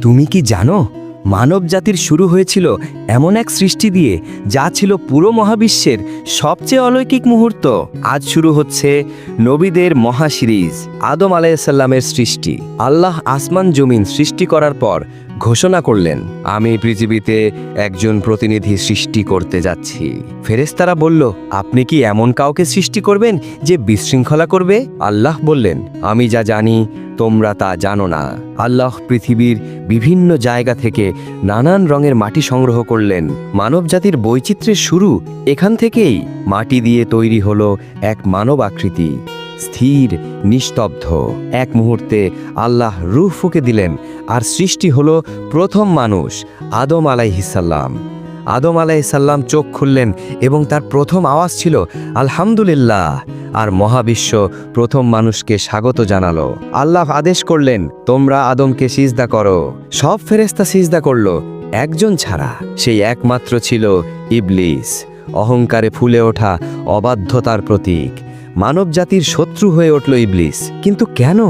তুমি কি জানো মানব জাতির শুরু হয়েছিল এমন এক সৃষ্টি দিয়ে যা ছিল পুরো মহাবিশ্বের সবচেয়ে অলৌকিক মুহূর্ত। আজ শুরু হচ্ছে নবীদের মহা সিরিজ আদম আলাইসাল্লামের সৃষ্টি। আল্লাহ আসমান জমিন সৃষ্টি করার পর ঘোষণা করলেন, আমি পৃথিবীতে একজন প্রতিনিধি সৃষ্টি করতে যাচ্ছি। ফেরেশতারা বলল, আপনি কি এমন কাউকে সৃষ্টি করবেন যে বিশৃঙ্খলা করবে? আল্লাহ বললেন, আমি যা জানি, তোমরা তা জানো না। আল্লাহ পৃথিবীর বিভিন্ন জায়গা থেকে নানান রঙের মাটি সংগ্রহ করলেন। মানবজাতির বৈচিত্র্যের শুরু এখান থেকেই মাটি দিয়ে তৈরি হলো এক মানব আকৃতি। স্থির, নিস্তব্ধ। এক মুহূর্তে আল্লাহ রুহ ফুকে দিলেন, আর সৃষ্টি হলো প্রথম মানুষ, আদম আলাইহিসাল্লাম আদম আলাইসাল্লাম চোখ খুললেন এবং তার প্রথম আওয়াজ ছিল, আলহামদুলিল্লাহ। আর মহাবিশ্ব প্রথম মানুষকে স্বাগত জানালো। আল্লাহ আদেশ করলেন, তোমরা আদমকে সিজদা করো। সব ফেরেস্তা সিজদা করল, একজন ছাড়া। সেই একমাত্র ছিল ইবলিস। অহংকারে ফুলে ওঠা অবাধ্যতার প্রতীক। মানব জাতির শত্রু হয়ে উঠল ইবলিস। কিন্তু কেন?